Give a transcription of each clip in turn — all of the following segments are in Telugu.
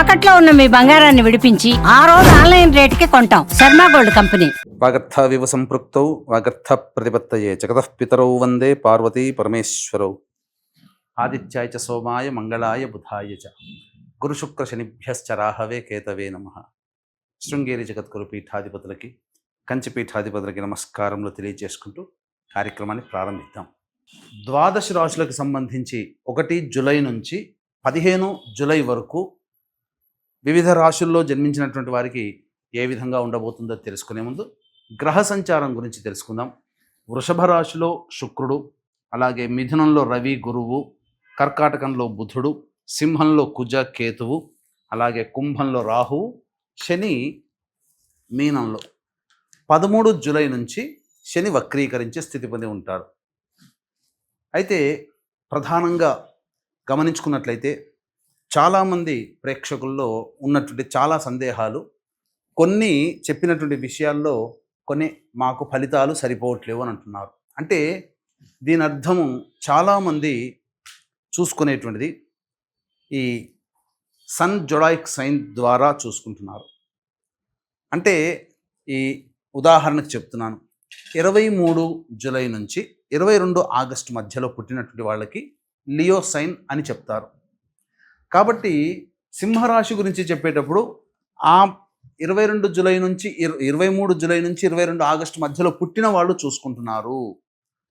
తాకట్లో ఉన్న మీ బంగారాన్ని విడిపించి ఆ రోజు ఆన్లైన్ రేటుకి కొంటాం. Sharma gold company. వాగర్థవివ సంపృక్తౌ వాగర్థ ప్రతిపత్తయే జగత పితరౌ వందే పార్వతీ పరమేశ్వరౌ. ఆదిత్యాయ చ సోమాయ మంగళాయ బుధాయ చ. గురుశుక్ర శనిభ్యశ్చ రాహవే కేతవే నమ. శృంగేరి జగద్గురు పీఠాధిపతులకి కంచి పీఠాధిపతులకి నమస్కారములు తెలియజేసుకుంటూ కార్యక్రమాన్ని ప్రారంభిద్దాం. ద్వాదశ రాశులకు సంబంధించి ఒకటి జులై నుంచి పదిహేను జులై వరకు వివిధ రాశుల్లో జన్మించినటువంటి వారికి ఏ విధంగా ఉండబోతుందో తెలుసుకునే ముందు గ్రహ సంచారం గురించి తెలుసుకుందాం. వృషభ రాశిలో శుక్రుడు అలాగే మిథునంలో రవి గురువు కర్కాటకంలో బుధుడు సింహంలో కుజ కేతువు అలాగే కుంభంలో రాహువు శని మీనంలో. పదమూడు జూలై నుంచి శని వక్రీకరించే స్థితి పొంది ఉంటారు. అయితే ప్రధానంగా గమనించుకున్నట్లయితే చాలామంది ప్రేక్షకుల్లో ఉన్నటువంటి చాలా సందేహాలు కొన్ని చెప్పినటువంటి విషయాల్లో కొన్ని మాకు ఫలితాలు సరిపోవట్లేవు అని అంటున్నారు. అంటే దీని అర్థము చాలామంది చూసుకునేటువంటిది ఈ సన్ జొడాయిక్ సైన్ ద్వారా చూసుకుంటున్నారు. అంటే ఈ ఉదాహరణకు చెప్తున్నాను. ఇరవై మూడు జూలై నుంచి ఇరవై రెండు ఆగస్టు మధ్యలో పుట్టినటువంటి వాళ్ళకి లియో సైన్ అని చెప్తారు. కాబట్టి సింహరాశి గురించి చెప్పేటప్పుడు ఆ ఇరవై రెండు జులై నుంచి ఇరవై మూడు జులై నుంచి ఇరవై రెండు ఆగస్టు మధ్యలో పుట్టిన వాళ్ళు చూసుకుంటున్నారు.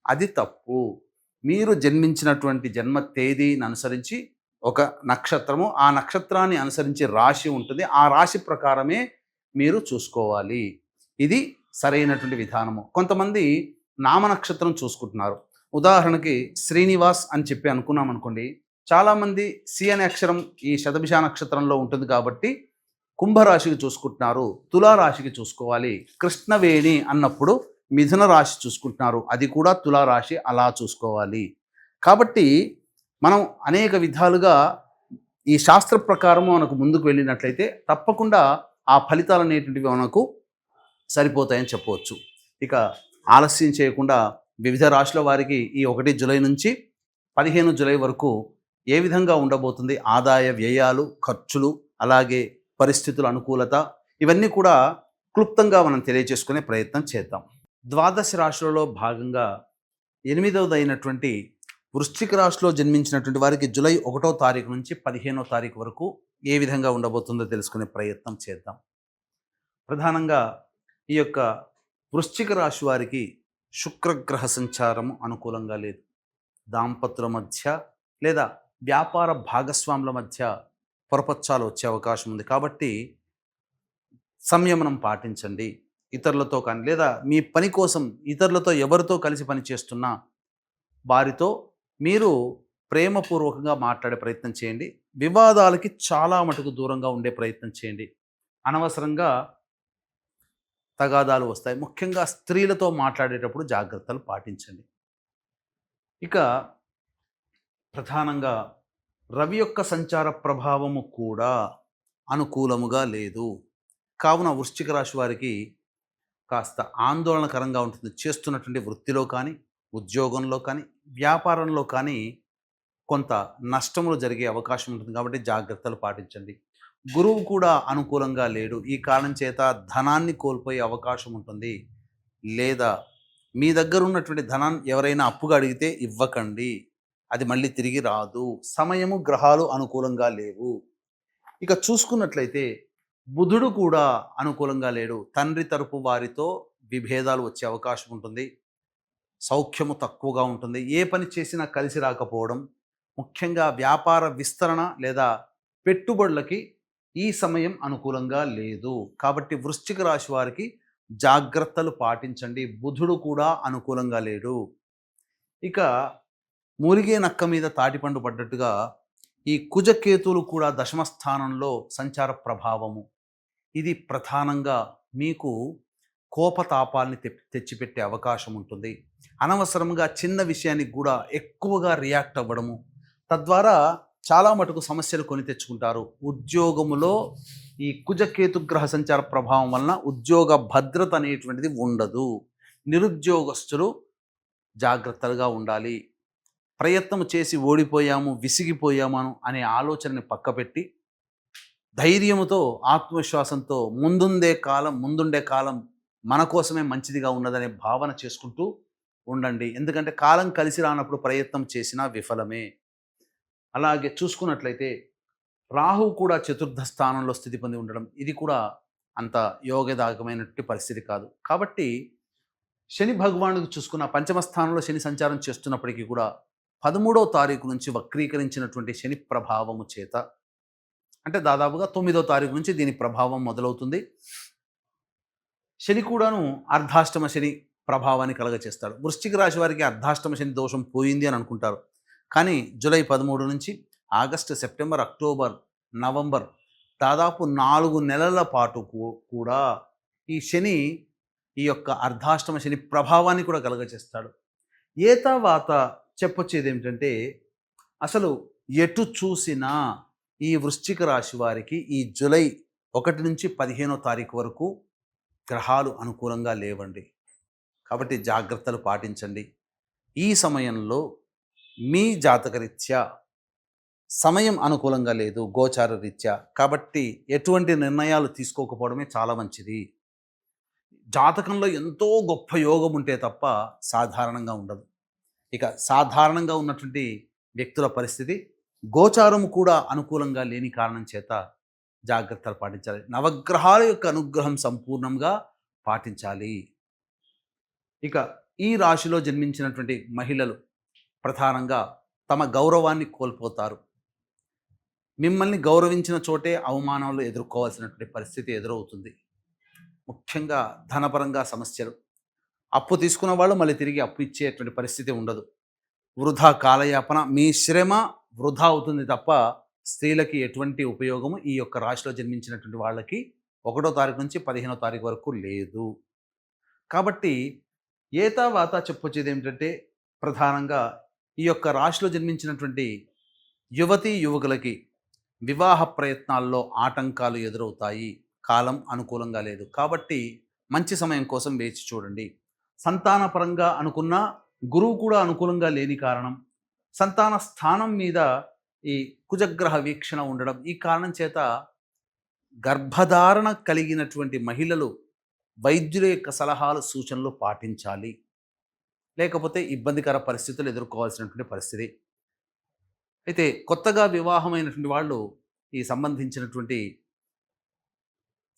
అది తప్పు. మీరు జన్మించినటువంటి జన్మ తేదీని అనుసరించి ఒక నక్షత్రము ఆ నక్షత్రాన్ని అనుసరించి రాశి ఉంటుంది. ఆ రాశి ప్రకారమే మీరు చూసుకోవాలి. ఇది సరైనటువంటి విధానము. కొంతమంది నామ నక్షత్రం చూసుకుంటున్నారు. ఉదాహరణకి శ్రీనివాస్ అని చెప్పి అనుకున్నాం అనుకోండి చాలామంది సి అనే అక్షరం ఈ శతభిష నక్షత్రంలో ఉంటుంది కాబట్టి కుంభరాశికి చూసుకుంటున్నారు తులారాశికి చూసుకోవాలి. కృష్ణవేణి అన్నప్పుడు మిథున రాశి చూసుకుంటున్నారు. అది కూడా తులారాశి అలా చూసుకోవాలి. కాబట్టి మనం అనేక విధాలుగా ఈ శాస్త్ర ప్రకారము మనకు ముందుకు వెళ్ళినట్లయితే తప్పకుండా ఆ ఫలితాలు అనేటువంటివి మనకు సరిపోతాయని చెప్పవచ్చు. ఇక ఆలస్యం చేయకుండా వివిధ రాశుల వారికి ఈ ఒకటి జూలై నుంచి పదిహేను జూలై వరకు ఏ విధంగా ఉండబోతుంది? ఆదాయ వ్యయాలు ఖర్చులు అలాగే పరిస్థితుల అనుకూలత ఇవన్నీ కూడా క్లుప్తంగా మనం తెలియజేసుకునే ప్రయత్నం చేద్దాం. ద్వాదశ రాశులలో భాగంగా ఎనిమిదవదైనటువంటి వృశ్చిక రాశిలో జన్మించినటువంటి వారికి జూలై ఒకటో తారీఖు నుంచి పదిహేనో తారీఖు వరకు ఏ విధంగా ఉండబోతుందో తెలుసుకునే ప్రయత్నం చేద్దాం. ప్రధానంగా ఈ యొక్క వృశ్చిక రాశి వారికి శుక్రగ్రహ సంచారము అనుకూలంగా లేదు. దాంపతుల మధ్య లేదా వ్యాపార భాగస్వాముల మధ్య పొరపచ్చాలు వచ్చే అవకాశం ఉంది. కాబట్టి సంయమనం పాటించండి. ఇతరులతో కానీ లేదా మీ పని కోసం ఇతరులతో ఎవరితో కలిసి పని చేస్తున్నా వారితో మీరు ప్రేమపూర్వకంగా మాట్లాడే ప్రయత్నం చేయండి. వివాదాలకి చాలా మటుకు దూరంగా ఉండే ప్రయత్నం చేయండి. అనవసరంగా తగాదాలు వస్తాయి. ముఖ్యంగా స్త్రీలతో మాట్లాడేటప్పుడు జాగ్రత్తలు పాటించండి. ఇక ప్రధానంగా రవి యొక్క సంచార ప్రభావము కూడా అనుకూలముగా లేదు. కావున వృశ్చిక రాశి వారికి కాస్త ఆందోళనకరంగా ఉంటుంది. చేస్తున్నటువంటి వృత్తిలో కానీ ఉద్యోగంలో కానీ వ్యాపారంలో కానీ కొంత నష్టములు జరిగే అవకాశం ఉంటుంది. కాబట్టి జాగ్రత్తలు పాటించండి. గురువు కూడా అనుకూలంగా లేడు. ఈ కారణం చేత ధనాన్ని కోల్పోయే అవకాశం ఉంటుంది. లేదా మీ దగ్గర ఉన్నటువంటి ధనాన్ని ఎవరైనా అప్పుగా అడిగితే ఇవ్వకండి. అది మళ్ళీ తిరిగి రాదు. సమయము గ్రహాలు అనుకూలంగా లేవు. ఇక చూసుకున్నట్లయితే బుధుడు కూడా అనుకూలంగా లేడు. తండ్రి తరపు వారితో విభేదాలు వచ్చే అవకాశం ఉంటుంది. సౌఖ్యము తక్కువగా ఉంటుంది. ఏ పని చేసినా కలిసి రాకపోవడం ముఖ్యంగా వ్యాపార విస్తరణ లేదా పెట్టుబడులకి ఈ సమయం అనుకూలంగా లేదు. కాబట్టి వృశ్చిక రాశి వారికి జాగ్రత్తలు పాటించండి. బుధుడు కూడా అనుకూలంగా లేడు. ఇక మురిగే నక్క మీద తాటిపండు పడ్డట్టుగా ఈ కుజకేతువులు కూడా దశమ స్థానంలో సంచార ప్రభావము. ఇది ప్రధానంగా మీకు కోపతాపాల్ని తె- తెచ్చిపెట్టే అవకాశం ఉంటుంది. అనవసరంగా చిన్న విషయానికి కూడా ఎక్కువగా రియాక్ట్ అవ్వడము. తద్వారా చాలా మటుకు సమస్యలు కొని తెచ్చుకుంటారు. ఉద్యోగములో ఈ కుజకేతు గ్రహ సంచార ప్రభావం వలన ఉద్యోగ భద్రత అనేటువంటిది ఉండదు. నిరుద్యోగస్తులు జాగ్రత్తలుగా ఉండాలి. ప్రయత్నం చేసి ఓడిపోయాము విసిగిపోయాము అనే ఆలోచనని పక్కపెట్టి ధైర్యముతో ఆత్మవిశ్వాసంతో ముందుండే కాలం ముందుండే కాలం మన కోసమే మంచిదిగా ఉన్నదనే భావన చేసుకుంటూ ఉండండి. ఎందుకంటే కాలం కలిసి రానప్పుడు ప్రయత్నం చేసినా విఫలమే. అలాగే చూసుకున్నట్లయితే రాహు కూడా చతుర్థ స్థానంలో స్థితి పొంది ఉండడం ఇది కూడా అంత యోగదాయకమైనటువంటి పరిస్థితి కాదు. కాబట్టి శని భగవానుడికి చూసుకున్న పంచమ స్థానంలో శని సంచారం చేస్తున్నప్పటికీ కూడా పదమూడవ తారీఖు నుంచి వక్రీకరించినటువంటి శని ప్రభావము చేత అంటే దాదాపుగా తొమ్మిదో తారీఖు నుంచి దీని ప్రభావం మొదలవుతుంది. శని కూడాను అర్ధాష్టమ శని ప్రభావాన్ని కలగచేస్తాడు. వృశ్చిక రాశి వారికి అర్ధాష్టమ శని దోషం పోయింది అని అనుకుంటారు. కానీ జూలై పదమూడు నుంచి ఆగస్టు సెప్టెంబర్ అక్టోబర్ నవంబర్ దాదాపు నాలుగు నెలల పాటు కూ- కూడా ఈ శని ఈ యొక్క అర్ధాష్టమ శని ప్రభావాన్ని కూడా కలగచేస్తాడు. ఏ చెప్పొచ్చేది ఏమిటంటే అసలు ఎటు చూసినా ఈ వృశ్చిక రాశి వారికి ఈ జూలై ఒకటి నుంచి పదిహేనో తారీఖు వరకు గ్రహాలు అనుకూలంగా లేవండి. కాబట్టి జాగ్రత్తలు పాటించండి. ఈ సమయంలో మీ జాతకరీత్యా సమయం అనుకూలంగా లేదు గోచార రీత్యా. కాబట్టి ఎటువంటి నిర్ణయాలు తీసుకోకపోవడమే చాలా మంచిది. జాతకంలో ఎంతో గొప్ప యోగం ఉంటే తప్ప సాధారణంగా ఉండదు. ఇక సాధారణంగా ఉన్నటువంటి వ్యక్తుల పరిస్థితి గోచారం కూడా అనుకూలంగా లేని కారణం చేత జాగ్రత్తలు పాటించాలి. నవగ్రహాల యొక్క అనుగ్రహం సంపూర్ణంగా పాటించాలి. ఇక ఈ రాశిలో జన్మించినటువంటి మహిళలు ప్రధానంగా తమ గౌరవాన్ని కోల్పోతారు. మిమ్మల్ని గౌరవించిన చోటే అవమానాలు ఎదుర్కోవాల్సినటువంటి పరిస్థితి ఎదురవుతుంది. ముఖ్యంగా ధనపరంగా సమస్యలు. అప్పు తీసుకున్న వాళ్ళు మళ్ళీ తిరిగి అప్పు ఇచ్చేటువంటి పరిస్థితి ఉండదు. వృధా కాలయాపన మీ శ్రమ వృధా అవుతుంది తప్ప స్త్రీలకి ఎటువంటి ఉపయోగము ఈ యొక్క రాశిలో జన్మించినటువంటి వాళ్ళకి ఒకటో తారీఖు నుంచి పదిహేనో తారీఖు వరకు లేదు. కాబట్టి ఏతావాత చెప్పొచ్చేది ఏమిటంటే ప్రధానంగా ఈ యొక్క రాశిలో జన్మించినటువంటి యువతీ యువకులకి వివాహ ప్రయత్నాల్లో ఆటంకాలు ఎదురవుతాయి. కాలం అనుకూలంగా లేదు. కాబట్టి మంచి సమయం కోసం వేచి చూడండి. సంతానపరంగా అనుకున్న గురువు కూడా అనుకూలంగా లేని కారణం. సంతాన స్థానం మీద ఈ కుజగ్రహ వీక్షణ ఉండడం ఈ కారణం చేత గర్భధారణ కలిగినటువంటి మహిళలు వైద్యుల యొక్క సలహాలు సూచనలు పాటించాలి. లేకపోతే ఇబ్బందికర పరిస్థితులు ఎదుర్కోవాల్సినటువంటి పరిస్థితి. అయితే కొత్తగా వివాహమైనటువంటి వాళ్ళు ఈ సంబంధించినటువంటి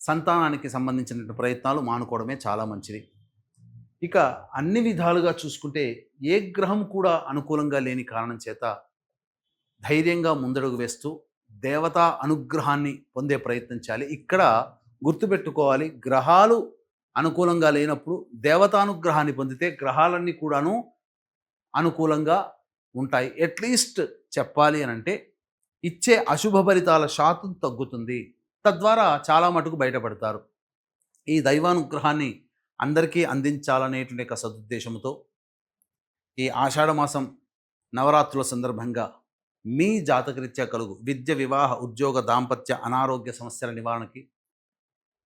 సంతానానికి సంబంధించినటువంటి ప్రయత్నాలు మానుకోవడమే చాలా మంచిది. ఇక అన్ని విధాలుగా చూసుకుంటే ఏ గ్రహం కూడా అనుకూలంగా లేని కారణం చేత ధైర్యంగా ముందడుగు వేస్తూ దేవతా అనుగ్రహాన్ని పొందే ప్రయత్నించాలి ఇక్కడ గుర్తుపెట్టుకోవాలి గ్రహాలు అనుకూలంగా లేనప్పుడు దేవతానుగ్రహాన్ని పొందితే గ్రహాలన్నీ కూడాను అనుకూలంగా ఉంటాయి. అట్లీస్ట్ చెప్పాలి అని అంటే ఇచ్చే అశుభ ఫలితాల శాతం తగ్గుతుంది. తద్వారా చాలా మటుకు బయటపడతారు. ఈ దైవానుగ్రహాన్ని అందరికీ అందించాలనేటువంటి ఒక సదుద్దేశంతో ఈ ఆషాఢమాసం నవరాత్రుల సందర్భంగా మీ జాతకరీత్యా కలుగు విద్య వివాహ ఉద్యోగ దాంపత్య అనారోగ్య సమస్యల నివారణకి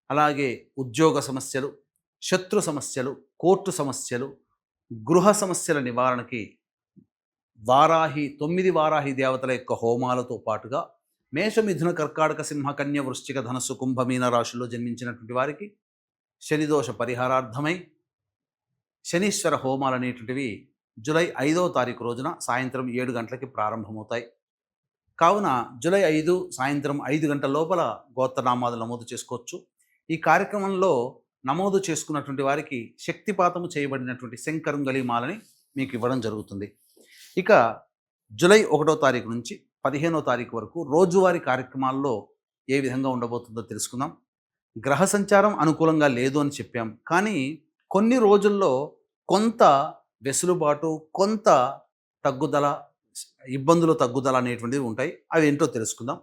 అలాగే ఉద్యోగ సమస్యలు శత్రు సమస్యలు కోర్టు సమస్యలు గృహ సమస్యల నివారణకి వారాహి తొమ్మిది వారాహి దేవతల యొక్క హోమాలతో పాటుగా మేషమిథున కర్కాటక సింహ కన్య వృశ్చిక ధనస్సు కుంభమీన రాశుల్లో జన్మించినటువంటి వారికి శనిదోష పరిహారార్థమై శనీశ్వర హోమాలు అనేటువంటివి జూలై ఐదో తారీఖు రోజున సాయంత్రం ఏడు గంటలకి ప్రారంభమవుతాయి. కావున జూలై ఐదు సాయంత్రం ఐదు గంటల లోపల గోత్రనామాలు నమోదు చేసుకోవచ్చు. ఈ కార్యక్రమంలో నమోదు చేసుకున్నటువంటి వారికి శక్తిపాతము చేయబడినటువంటి శంకరంగలి మాలని మీకు ఇవ్వడం జరుగుతుంది. ఇక జూలై ఒకటో తారీఖు నుంచి పదిహేనో తారీఖు వరకు రోజువారీ కార్యక్రమాల్లో ఏ విధంగా ఉండబోతుందో తెలుసుకుందాం. గ్రహ సంచారం అనుకూలంగా లేదు అని చెప్పాం. కానీ కొన్ని రోజుల్లో కొంత వెసులుబాటు కొంత తగ్గుదల ఇబ్బందులు తగ్గుదల అనేటువంటివి ఉంటాయి. అవి ఏంటో తెలుసుకుందాం.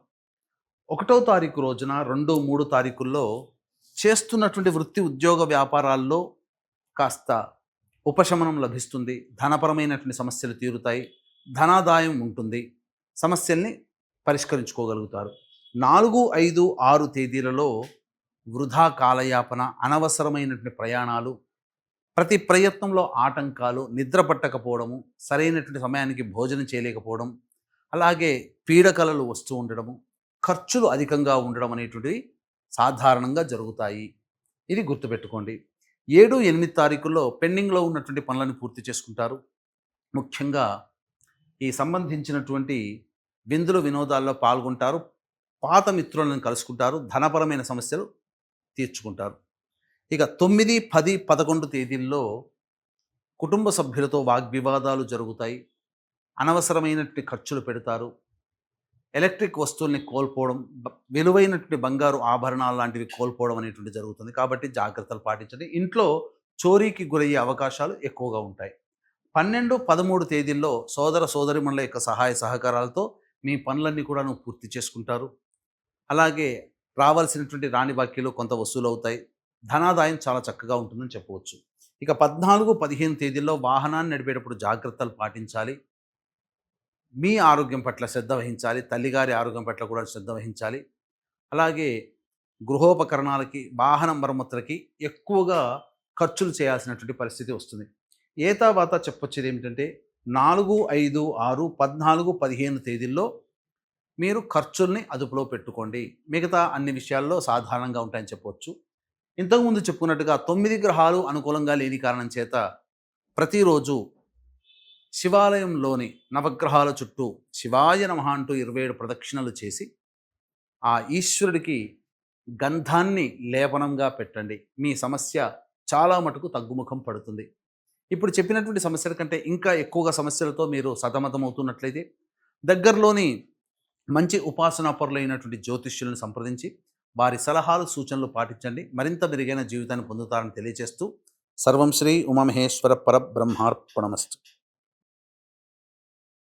ఒకటో తారీఖు రోజున రెండు మూడు తారీఖుల్లో చేస్తున్నటువంటి వృత్తి ఉద్యోగ వ్యాపారాల్లో కాస్త ఉపశమనం లభిస్తుంది. ధనపరమైనటువంటి సమస్యలు తీరుతాయి. ధనాదాయం ఉంటుంది. సమస్యల్ని పరిష్కరించుకోగలుగుతారు. నాలుగు ఐదు ఆరు తేదీలలో వృధా కాలయాపన అనవసరమైనటువంటి ప్రయాణాలు ప్రతి ప్రయత్నంలో ఆటంకాలు నిద్ర పట్టకపోవడము సరైనటువంటి సమయానికి భోజనం చేయలేకపోవడం అలాగే పీడకలలు వస్తూ ఉండడము ఖర్చులు అధికంగా ఉండడం అనేటువంటివి సాధారణంగా జరుగుతాయి. ఇది గుర్తుపెట్టుకోండి. ఏడు ఎనిమిది తారీఖుల్లో పెండింగ్లో ఉన్నటువంటి పనులను పూర్తి చేసుకుంటారు. ముఖ్యంగా ఈ సంబంధించినటువంటి విందులు వినోదాల్లో పాల్గొంటారు. పాత మిత్రులను కలుసుకుంటారు. ధనపరమైన సమస్యలు తీర్చుకుంటారు. ఇక తొమ్మిది పది పదకొండు తేదీల్లో కుటుంబ సభ్యులతో వాగ్వివాదాలు జరుగుతాయి. అనవసరమైనటువంటి ఖర్చులు పెడతారు. ఎలక్ట్రిక్ వస్తువుల్ని కోల్పోవడం విలువైనటువంటి బంగారు ఆభరణాలు లాంటివి కోల్పోవడం అనేటువంటి జరుగుతుంది. కాబట్టి జాగ్రత్తలు పాటించండి. ఇంట్లో చోరీకి గురయ్యే అవకాశాలు ఎక్కువగా ఉంటాయి. పన్నెండు పదమూడు తేదీల్లో సోదర సోదరిమణుల యొక్క సహాయ సహకారాలతో మీ పనులన్నీ కూడా నువ్వు పూర్తి చేసుకుంటారు. అలాగే రావాల్సినటువంటి రాణి బాకీలు కొంత వసూలు అవుతాయి ధనాదాయం చాలా చక్కగా ఉంటుందని చెప్పవచ్చు. ఇక పద్నాలుగు పదిహేను తేదీల్లో వాహనాన్ని నడిపేటప్పుడు జాగ్రత్తలు పాటించాలి. మీ ఆరోగ్యం పట్ల శ్రద్ధ వహించాలి. తల్లిగారి ఆరోగ్యం పట్ల కూడా శ్రద్ధ వహించాలి. అలాగే గృహోపకరణాలకి వాహన మరమ్మతులకి ఎక్కువగా ఖర్చులు చేయాల్సినటువంటి పరిస్థితి వస్తుంది. ఏ చెప్పొచ్చేది ఏమిటంటే నాలుగు ఐదు ఆరు పద్నాలుగు పదిహేను తేదీల్లో మీరు ఖర్చుల్ని అదుపులో పెట్టుకోండి. మిగతా అన్ని విషయాల్లో సాధారణంగా ఉంటాయని చెప్పవచ్చు ఇంతకుముందు చెప్పుకున్నట్టుగా తొమ్మిది గ్రహాలు అనుకూలంగా లేని కారణం చేత ప్రతిరోజు శివాలయంలోని నవగ్రహాల చుట్టూ శివాయ నమః అంటూ ఇరవై ఏడు ప్రదక్షిణలు చేసి ఆ ఈశ్వరుడికి గంధాన్ని లేపనంగా పెట్టండి. మీ సమస్య చాలా మటుకు తగ్గుముఖం పడుతుంది. ఇప్పుడు చెప్పినటువంటి సమస్యల కంటే ఇంకా ఎక్కువగా సమస్యలతో మీరు సతమతమవుతున్నట్లయితే దగ్గరలోని మంచి ఉపాసనా పరులైనటువంటి జ్యోతిష్యులను సంప్రదించి వారి సలహాలు సూచనలు పాటించండి. మరింత మెరుగైన జీవితాన్ని పొందుతారని తెలియజేస్తూ సర్వం శ్రీ ఉమామహేశ్వర పరబ్రహ్మార్పణమస్తు.